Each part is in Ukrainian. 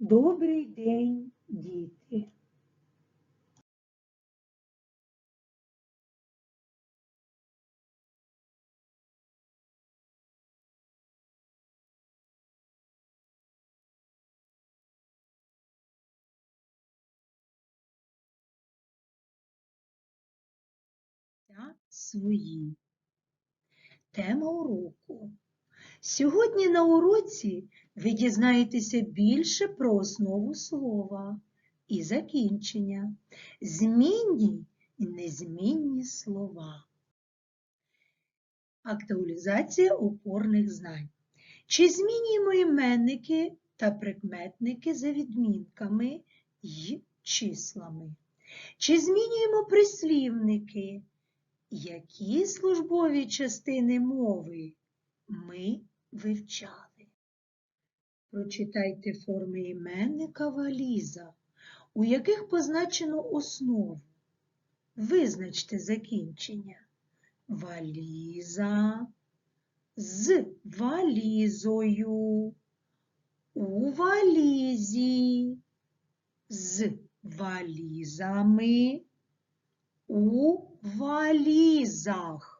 Добрий день, діти! Свої. Тема уроку. Сьогодні на уроці ви дізнаєтеся більше про основу слова і закінчення, змінні і незмінні слова. Актуалізація опорних знань. Чи змінюємо іменники та прикметники за відмінками й числами? Чи змінюємо прислівники? Які службові частини мови ми вивчали? Прочитайте форми іменника валіза, у яких позначено основу. Визначте закінчення. Валіза з валізою, у валізі, з валізами, у валізах.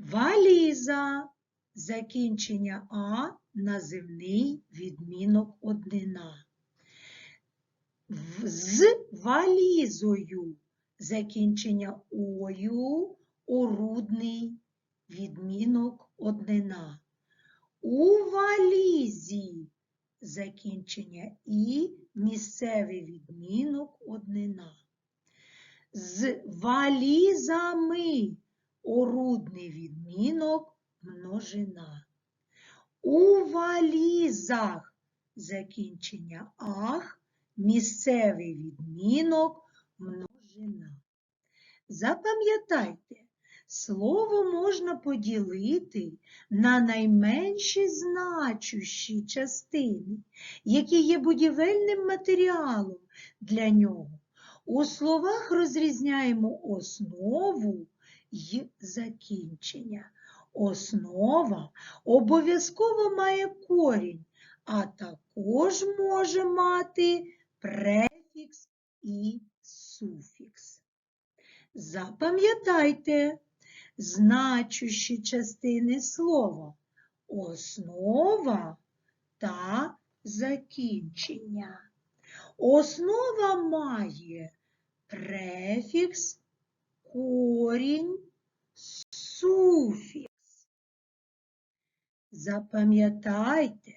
Валіза. Закінчення А називний відмінок однина. З валізою. Закінчення ою орудний відмінок однина. У валізі закінчення і місцевий відмінок однина. З валізами орудний відмінок множина. У валізах закінчення ах, місцевий відмінок множина. Запам'ятайте, слово можна поділити на найменші значущі частини, які є будівельним матеріалом для нього. У словах розрізняємо основу й закінчення. Основа обов'язково має корінь, а також може мати префікс і суфікс. Запам'ятайте значущі частини слова основа та закінчення. Основа має префікс, корінь, суфікс. Запам'ятайте,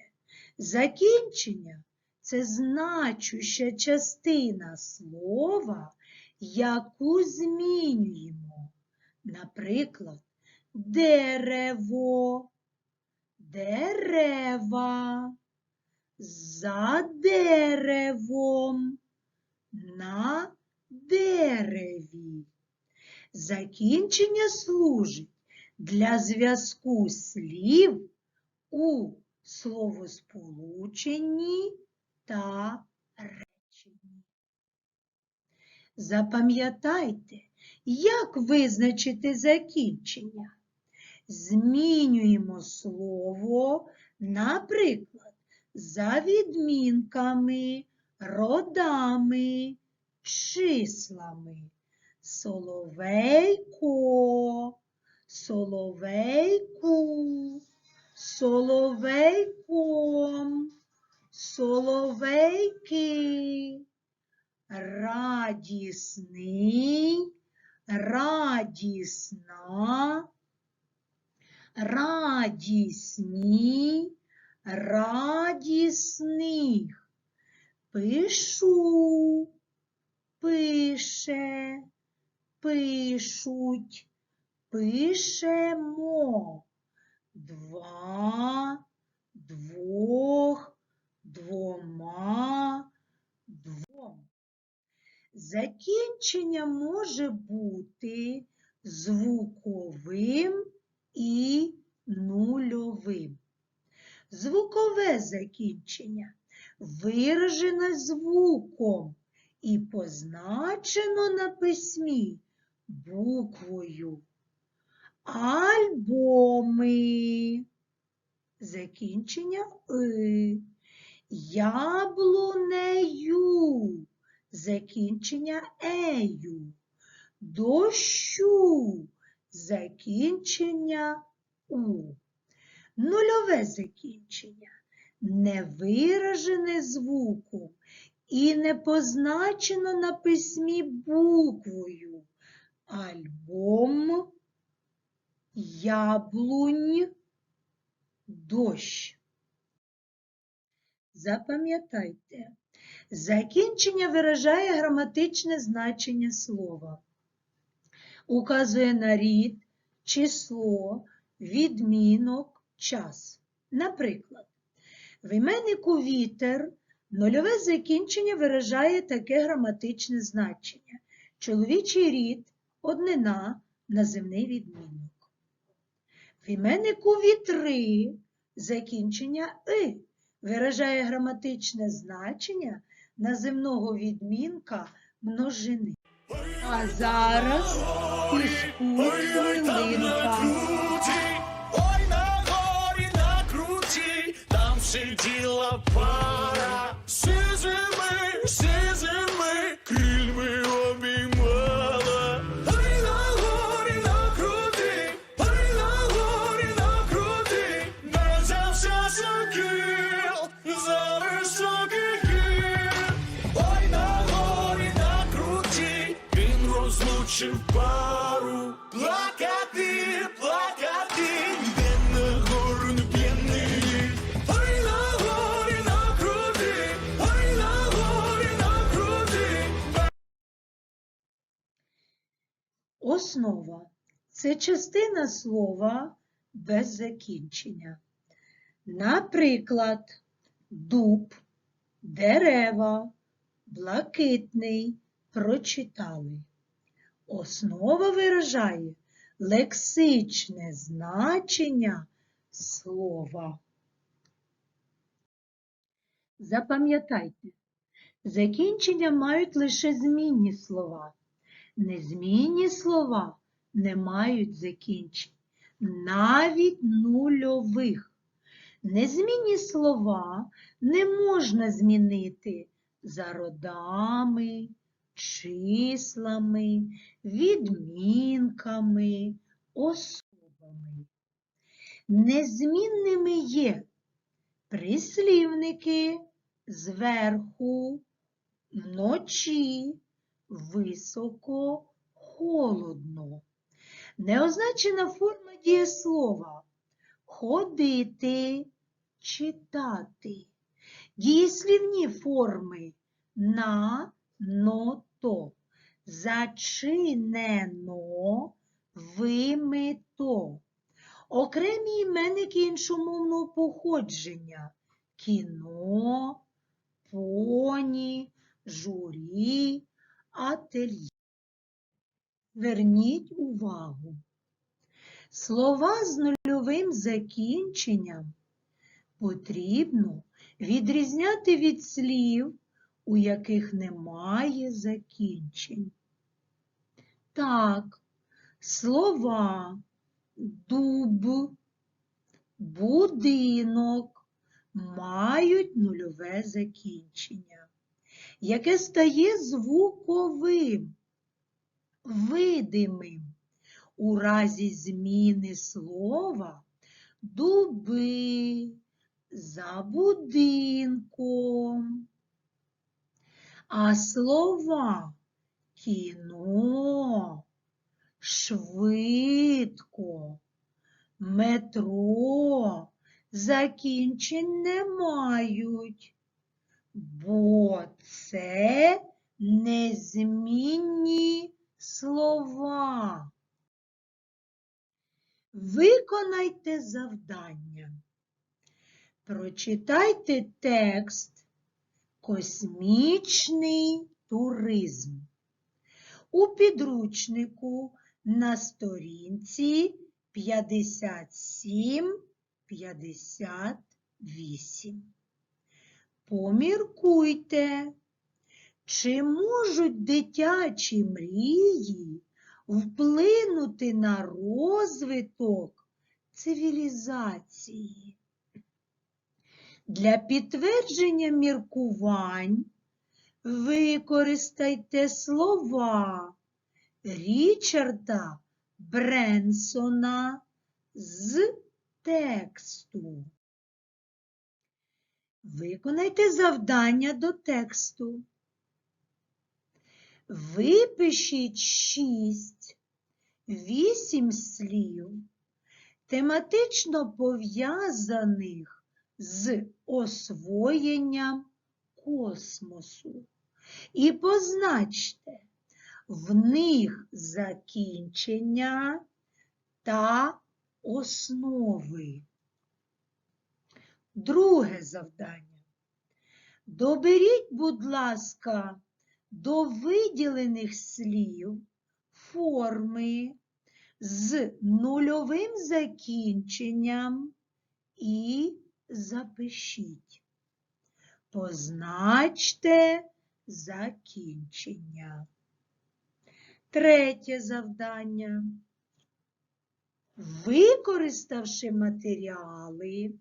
закінчення це значуща частина слова, яку змінюємо. Наприклад, дерево, дерева, за деревом, на дереві. Закінчення служить для зв'язку слів у словосполученні та реченні. Запам'ятайте, як визначити закінчення. Змінюємо слово, наприклад, за відмінками, родами, числами. Соловейко, соловейку, соловейком, соловейки, радісний, радісна, радісні, радісних. Пишу, пише, пишуть, пишемо. Два, двох, двома, двом. Закінчення може бути звуковим і нульовим. Звукове закінчення виражене звуком і позначено на письмі буквою. Альбоми. Закінчення и. Яблунею. Закінчення ею. Дощу. Закінчення у. Нульове закінчення. Невиражене звуком і не позначено на письмі буквою. Альбом, яблунь, дощ. Запам'ятайте, закінчення виражає граматичне значення слова. Указує на рід, число, відмінок, час. Наприклад, в іменнику вітер нульове закінчення виражає таке граматичне значення. Чоловічий рід, однина, називний відмінок. В іменнику вітри закінчення и виражає граматичне значення наземного відмінка множини. А зараз фізкульт хвилинка. Ой, сиділа пара. Це частина слова без закінчення. Наприклад, дуб, дерева, блакитний прочитали. Основа виражає лексичне значення слова. Запам'ятайте, закінчення мають лише змінні слова. Незмінні слова не мають закінчень, навіть нульових. Незмінні слова не можна змінити за родами, числами, відмінками, особами. Незмінними є прислівники зверху, вночі, високо, холодно. Неозначена форма дієслова ходити, читати. Дієслівні форми на, но, то. Зачинено, вимито. Окремі іменники іншомовного походження. Кіно, поні, журі, ательє. Верніть увагу. Слова з нульовим закінченням потрібно відрізняти від слів, у яких немає закінчень. Так, слова дуб, будинок мають нульове закінчення, яке стає звуковим, видимим. У разі зміни слова дуби за будинком. А слова кіно, швидко, метро закінчень не мають, бо це незмінні слова. Виконайте завдання. Прочитайте текст Космічний туризм. У підручнику на сторінці 57-58. Поміркуйте, чи можуть дитячі мрії вплинути на розвиток цивілізації. Для підтвердження міркувань використайте слова Річарда Бренсона з тексту. Виконайте завдання до тексту. Випишіть 6, 8 слів, тематично пов'язаних з освоєнням космосу. І позначте в них закінчення та основи. Друге завдання. Доберіть, будь ласка, до виділених слів форми з нульовим закінченням і запишіть. Позначте закінчення. Третє завдання. Використавши матеріали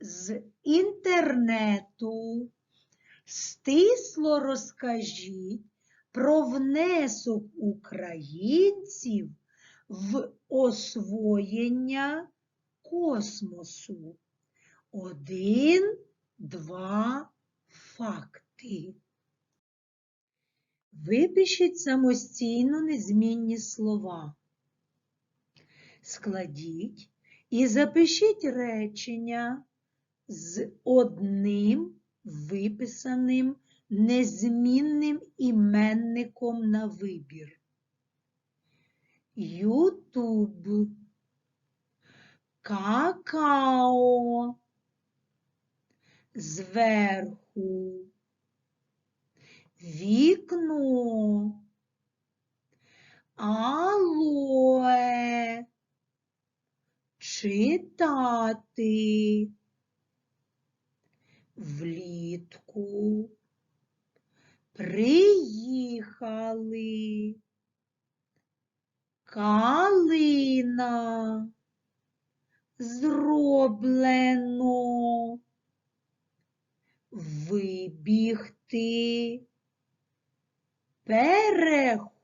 з інтернету, стисло розкажіть про внесок українців в освоєння космосу. Один, два факти. Випишіть самостійно незмінні слова. Складіть і запишіть речення з одним виписаним незмінним іменником на вибір. Ютуб, какао, зверху, вікно, алоe, читати, влітку, приїхали, калина, зроблено, вибігти, переходити,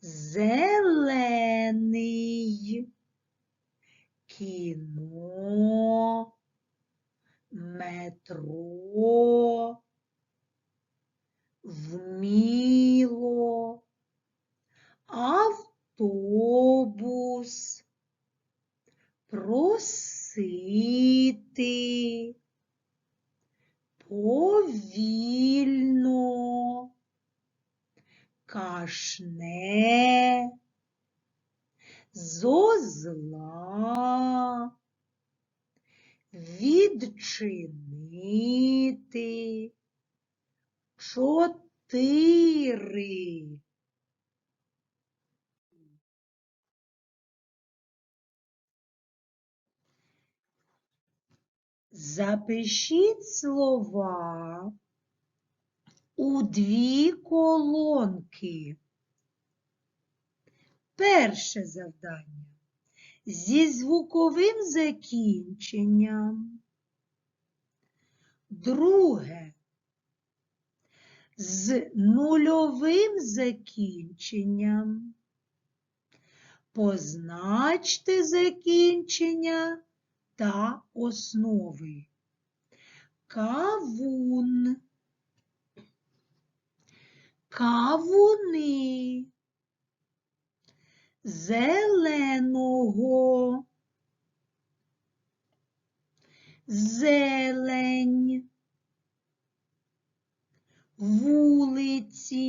зелений, кіно, метро, вміло, автобус, просити, повільно, кашне, зозла, відчинити, чотири. Запишіть слова у дві колонки. Перше завдання. Зі звуковим закінченням. Друге. З нульовим закінченням. Позначте закінчення та основи. Кавун. Кавуни. Зеленого. Зелень. Вулиці.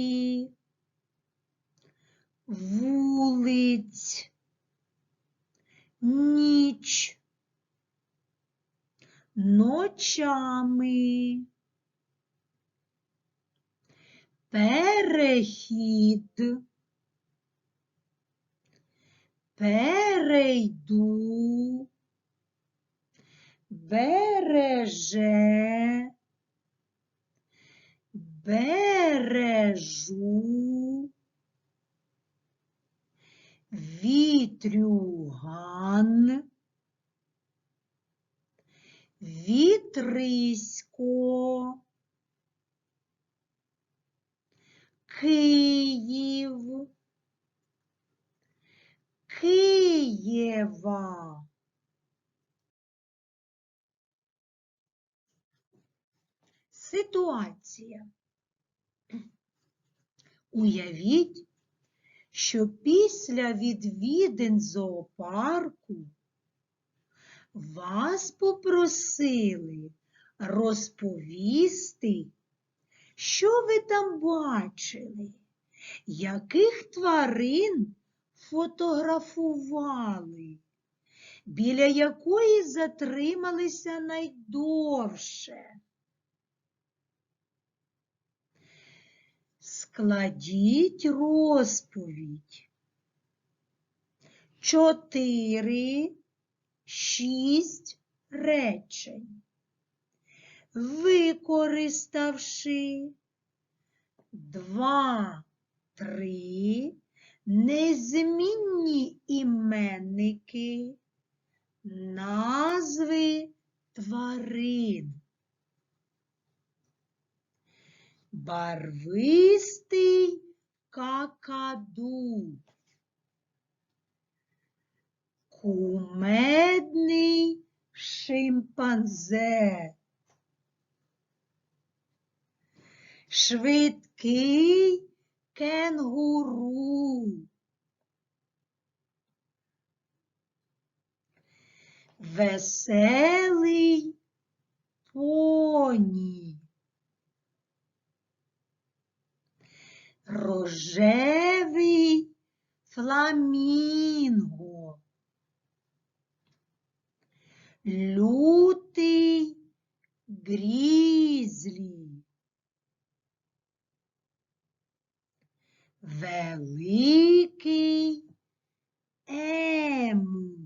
Вулиць. Ніч. Ночами. Перехід перейду, береже, бережу, вітрюган, вітрисько, Київ. Києва. Ситуація. Уявіть, що після відвідин зоопарку вас попросили розповісти, що ви там бачили, яких тварин фотографували, біля якої затрималися найдовше. Складіть розповідь. Чотири, шість речень. Використавши два, три незмінні іменники, назви тварин. Барвистий какаду. Кумедний шимпанзе. Швидкий кенгуру. Веселий поні. Рожевий фламінго. Лютий грізлі. Великий Ему.